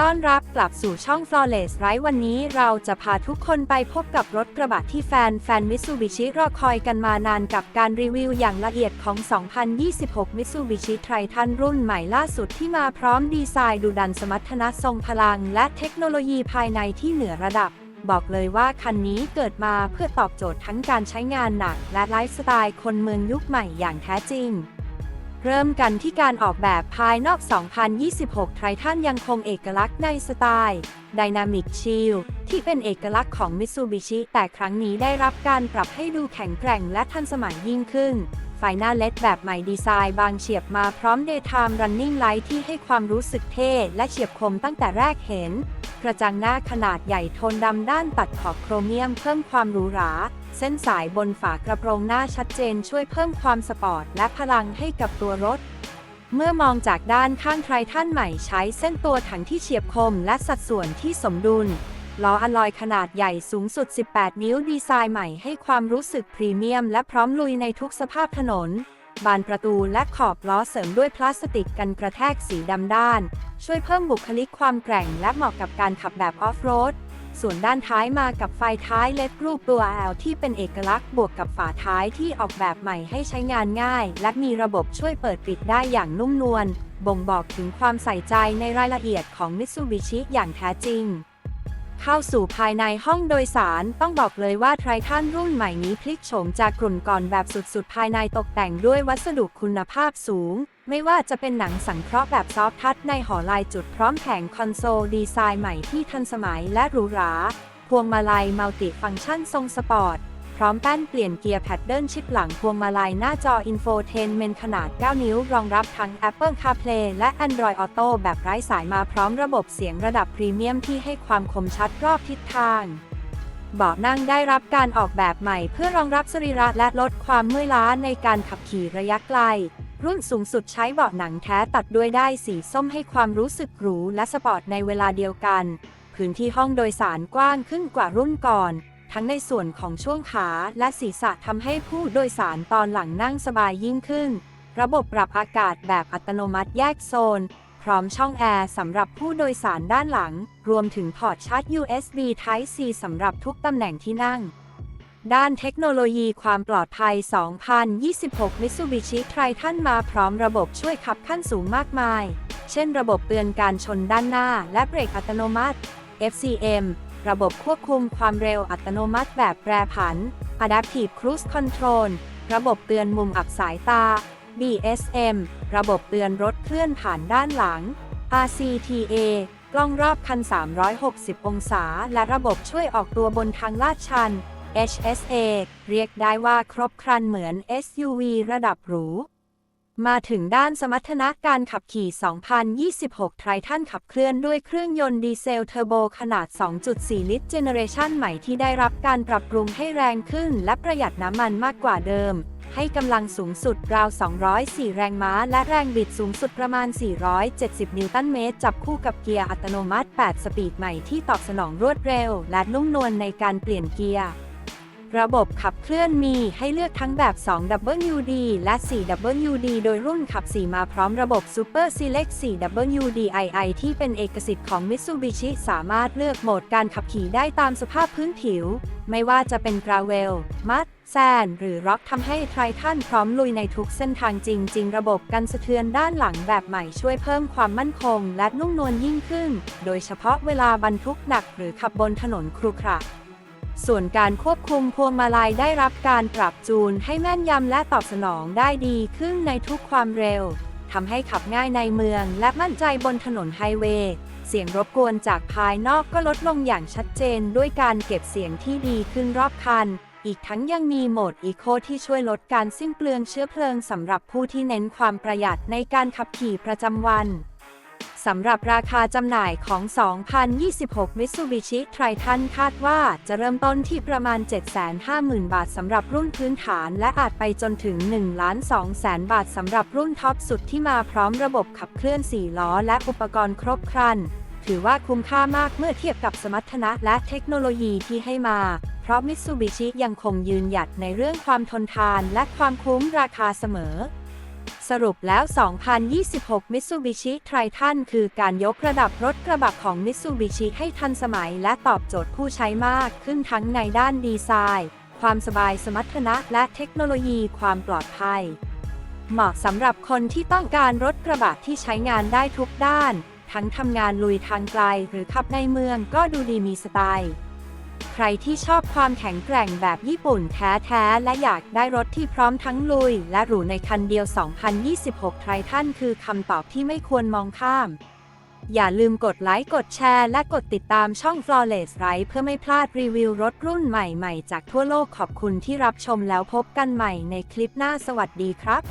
ต้อนรับกลับสู่ช่อง Flawless ไร้วันนี้เราจะพาทุกคนไปพบกับรถกระบะที่แฟนแฟน Mitsubishi รอคอยกันมานานกับการรีวิวอย่างละเอียดของ 2026 Mitsubishi Triton รุ่นใหม่ล่าสุดที่มาพร้อมดีไซน์ดูดันสมรรถนะทรงพลัง และเทคโนโลยีภายในที่เหนือระดับ บอกเลยว่าคันนี้เกิดมาเพื่อตอบโจทย์ทั้งการใช้งานหนัก และไลฟ์สไตล์คนเมืองยุคใหม่อย่างแท้จริง เริ่มกันที่การออกแบบภายนอก 2026 ไททันยังคงเอกลักษณ์ในสไตล์ Dynamic Shield ที่เป็นเอกลักษณ์ของ Mitsubishi แต่ครั้งนี้ได้รับการปรับให้ดูแข็งแกร่งและทันสมัยยิ่งขึ้น ไฟหน้าเลดแบบใหม่ดีไซน์บางเฉียบมาพร้อม Daytime Running Light ที่ให้ความรู้สึกเท่และเฉียบคมตั้งแต่แรกเห็น กระจังหน้าขนาดใหญ่โทนดำด้านตัดขอบโครเมียมเพิ่มความหรูหรา เส้นสายบนฝากระโปรงหน้าชัดเจนช่วยเพิ่มความสปอร์ตและพลังให้กับตัวรถ เมื่อมองจากด้านข้างไทรทันใหม่ใช้เส้นตัวถังที่เฉียบคมและสัดส่วนที่สมดุลล้ออลอยขนาดใหญ่สูงสุด 18 นิ้วดีไซน์ใหม่ให้ความรู้สึกพรีเมียม และพร้อมลุยในทุกสภาพถนน บานประตูและขอบล้อเสริมด้วยพลาสติกกันกระแทกสีดำด้าน ช่วยเพิ่มบุคลิกความแกร่งและเหมาะกับการขับแบบออฟโรด ส่วนด้านท้ายมากับไฟท้ายเล็ดรูปตัว L ที่เป็นเอกลักษณ์บวกกับฝาท้ายที่ออกแบบใหม่ให้ใช้งานง่าย และมีระบบช่วยเปิดปิดได้อย่างนุ่มนวล บ่งบอกถึงความใส่ใจในรายละเอียดของ Mitsubishi อย่างแท้จริง เข้าสู่ภายในห้องโดยสารต้องบอกเลยว่าไททันรุ่นใหม่นี้พลิกโฉมจากกลุ่นก่อนแบบสุดๆ ภายในตกแต่งด้วยวัสดุคุณภาพสูง ไม่ว่าจะเป็นหนังสังเคราะห์แบบซอฟท์ทัชในหอลายจุดพร้อมแผงคอนโซลดีไซน์ใหม่ที่ทันสมัยและหรูหรา พวงมาลัยมัลติฟังก์ชันทรงสปอร์ต พร้อมแป้นเปลี่ยนเกียร์แพดเดิลชิปหลังพวงมาลัยหน้าจออินโฟเทนเมนขนาด 9 นิ้ว รองรับทั้ง Apple CarPlay และ Android Auto แบบไร้สายมาพร้อมระบบเสียงระดับพรีเมียมที่ให้ความคมชัดรอบทิศทางเบาะนั่งได้รับการออกแบบใหม่เพื่อรองรับสรีระและลดความเมื่อยล้าในการขับขี่ระยะไกล รุ่นสูงสุดใช้เบาะหนังแท้ตัดด้วยได้สีส้มให้ความรู้สึกหรูและสปอร์ตในเวลาเดียวกัน พื้นที่ห้องโดยสารกว้างขึ้นกว่ารุ่นก่อน ทั้งในส่วนของช่วงขาและศีรษะทำให้ผู้โดยสารตอนหลังนั่งสบายยิ่งขึ้น ระบบปรับอากาศแบบอัตโนมัติแยกโซน พร้อมช่องแอร์สำหรับผู้โดยสารด้านหลัง รวมถึงพอร์ตชาร์จ USB Type C สำหรับทุกตำแหน่งที่นั่ง ด้านเทคโนโลยีความปลอดภัย 2026 Mitsubishi Triton มาพร้อมระบบช่วยขับขั้นสูงมากมาย เช่นระบบเตือนการชนด้านหน้า และเบรกอัตโนมัติ FCM ระบบควบคุมความเร็วอัตโนมัติแบบแปรผัน Adaptive Cruise Control ระบบเตือนมุมอับสายตา BSM ระบบเตือนรถเคลื่อนผ่านด้านหลัง RCTA กล้องรอบคัน 360 องศา และระบบช่วยออกตัวบนทางลาดชัน HSA เรียกได้ว่าครบครันเหมือน SUV ระดับหรู มาถึงด้านสมรรถนะการขับขี่ 2026 ไททันขับเคลื่อนด้วยเครื่องยนต์ดีเซลเทอร์โบขนาด 2.4 ลิตรเจเนเรชันใหม่ที่ได้รับการปรับปรุงให้แรงขึ้นและประหยัดน้ำมันมากกว่าเดิม ให้กำลังสูงสุดราว 204 แรงม้า และแรงบิดสูงสุดประมาณ 470 นิวตันเมตร จับคู่กับเกียร์อัตโนมัติ 8 สปีดใหม่ที่ตอบสนองรวดเร็ว และนุ่มนวลในการเปลี่ยนเกียร์ ระบบขับเคลื่อนมีให้เลือกทั้งแบบ 2WD และ 4WD โดยรุ่นขับ 4 มาพร้อมระบบ Super Select 4WDII ที่เป็นเอกสิทธิ์ของ Mitsubishi สามารถเลือกโหมดการขับขี่ได้ตามสภาพพื้นผิว ไม่ว่าจะเป็นกราเวล มัด แซน หรือร็อกทำให้ไททันพร้อมลุยในทุกเส้นทางจริง ๆ ระบบกันสะเทือนด้านหลังแบบใหม่ช่วยเพิ่มความมั่นคง และนุ่มนวลยิ่งขึ้น โดยเฉพาะเวลาบรรทุกหนักหรือขับบนถนนครุขระ ส่วนการควบคุมพวงมาลัยได้รับการปรับจูนให้แม่นยำและตอบสนองได้ดีขึ้นในทุกความเร็วทำให้ขับง่ายในเมืองและมั่นใจบนถนนไฮเวย์ เสียงรบกวนจากภายนอกก็ลดลงอย่างชัดเจนด้วยการเก็บเสียงที่ดีขึ้นรอบคัน อีกทั้งยังมีโหมดอีโคที่ช่วยลดการสิ้นเปลืองเชื้อเพลิงสำหรับผู้ที่เน้นความประหยัดในการขับขี่ประจำวัน สำหรับราคาจำหน่ายของ 2026 Mitsubishi Triton คาดว่าจะเริ่มต้นที่ประมาณ 750,000 บาทสำหรับรุ่นพื้นฐานและอาจไปจนถึง1,200,000บาทสำหรับรุ่นท็อปสุดที่มาพร้อมระบบขับเคลื่อน 4 ล้อ และอุปกรณ์ครบครัน ถือว่าคุ้มค่ามากเมื่อเทียบกับสมรรถนะและเทคโนโลยีที่ให้มา เพราะ Mitsubishi ยังคงยืนหยัดในเรื่องความทนทานและความคุ้มราคาเสมอ สรุปแล้ว 2026 Mitsubishi Triton คือการยกระดับรถกระบะของ Mitsubishi ให้ทันสมัยและตอบโจทย์ผู้ใช้มากขึ้นทั้งในด้านดีไซน์ ความสบายสมรรถนะและเทคโนโลยีความปลอดภัย เหมาะสำหรับคนที่ต้องการรถกระบะที่ใช้งานได้ทุกด้าน ทั้งทำงานลุยทางไกลหรือขับในเมืองก็ดูดีมีสไตล์ ใครที่ชอบความแข็งแกร่งแบบญี่ปุ่นแท้ๆ และอยากได้รถที่พร้อมทั้งลุย และหรูในคันเดียว 2026 ไททันคือคำตอบที่ไม่ควรมองข้าม อย่าลืมกดไลค์ กดแชร์ และกดติดตามช่อง Flawless Ride เพื่อไม่พลาดรีวิวรถรุ่นใหม่ๆ จากทั่วโลกขอบคุณที่รับชมแล้วพบกันใหม่ในคลิปหน้าสวัสดีครับ